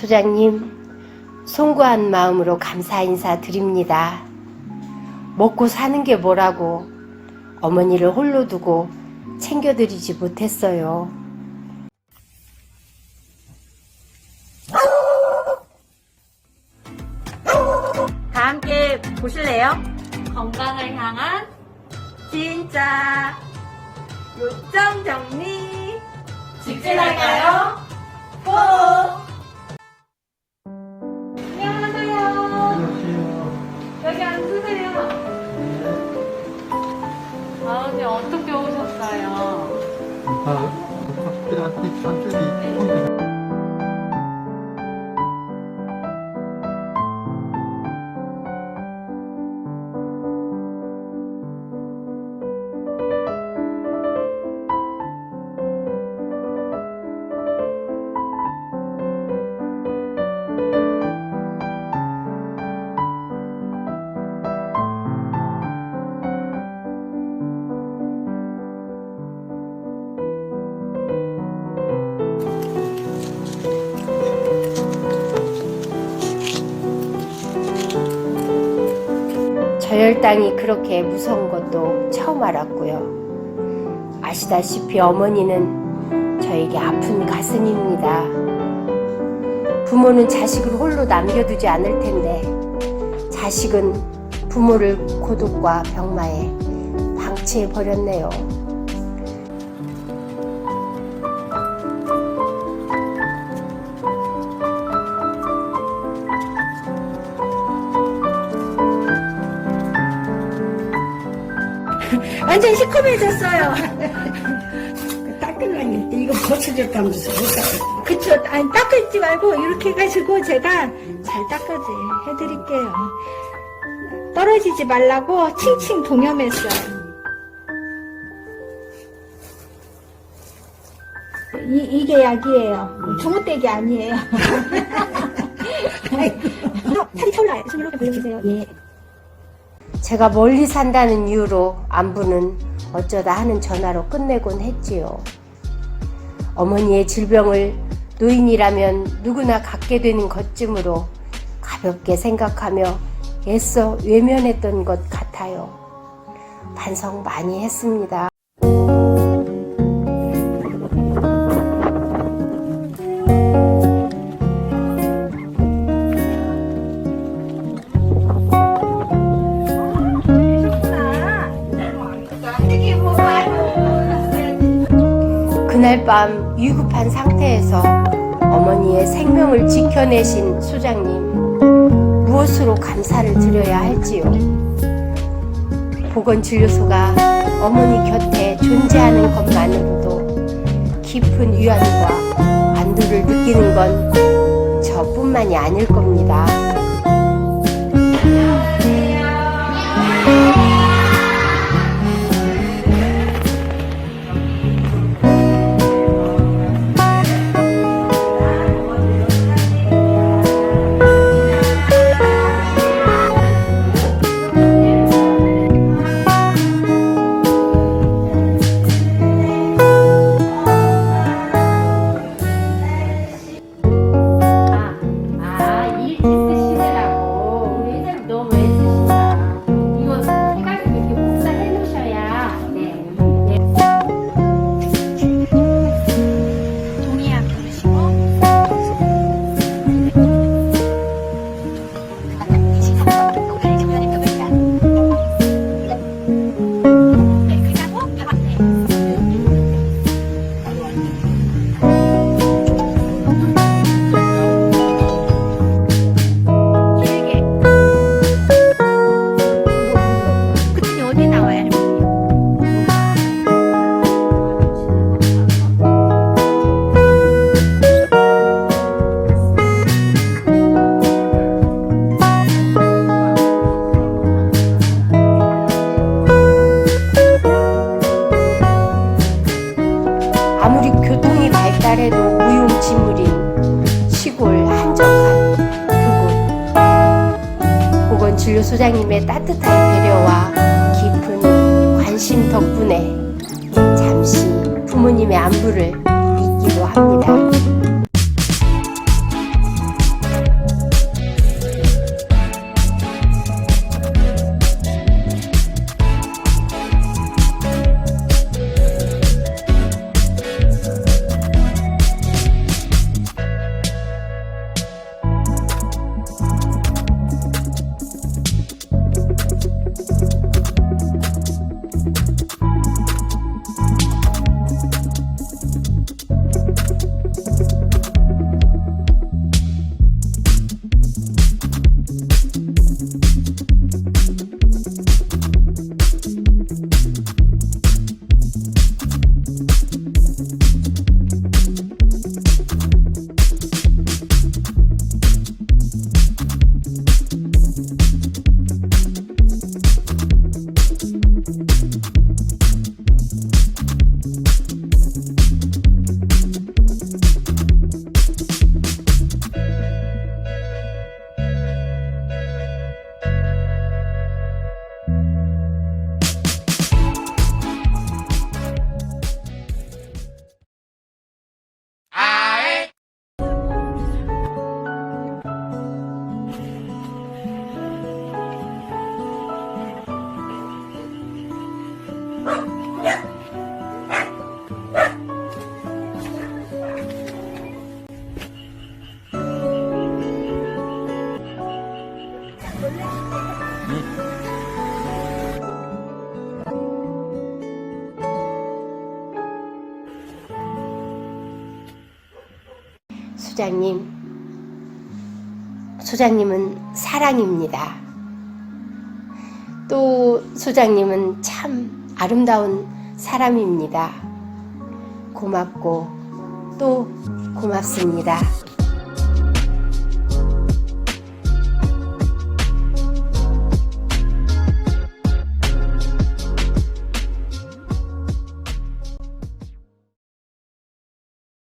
소장님, 송구한 마음으로 감사 인사 드립니다. 먹고 사는 게 뭐라고 어머니를 홀로 두고 챙겨드리지 못했어요. 다 함께 보실래요? 건강을 향한 진짜 요점 정리 직진할까요? 고! 여기 앉으세요. 아버님 어떻게 오셨어요? 아, 저혈당이 그렇게 무서운 것도 처음 알았고요. 아시다시피 어머니는 저에게 아픈 가슴입니다. 부모는 자식을 홀로 남겨두지 않을 텐데, 자식은 부모를 고독과 병마에 방치해 버렸네요. 완전 시커매졌어요. 닦으려니 이거 고쳐줬다면서 못 닦았어. 그쵸. 아니, 닦지 말고 이렇게 해가지고 제가 잘 닦아지 해드릴게요. 떨어지지 말라고 칭칭 동염했어요. 이, 이게 약이에요. 주무대기 아니에요. 살이 타올라요. 손 이렇게 보여주세요. 예. 제가 멀리 산다는 이유로 안부는 어쩌다 하는 전화로 끝내곤 했지요. 어머니의 질병을 노인이라면 누구나 갖게 되는 것쯤으로 가볍게 생각하며 애써 외면했던 것 같아요. 반성 많이 했습니다. 밤 위급한 상태에서 어머니의 생명을 지켜내신 소장님 무엇으로 감사를 드려야 할지요. 보건진료소가 어머니 곁에 존재하는 것만으로도 깊은 위안과 안도를 느끼는 건 저뿐만이 아닐 겁니다. 소장님의 따뜻한 배려와 깊은 관심 덕분에 잠시 부모님의 안부를 Thank you. 소장님. 소장님은 사랑입니다. 또 소장님은 참 아름다운 사람입니다. 고맙고 또 고맙습니다.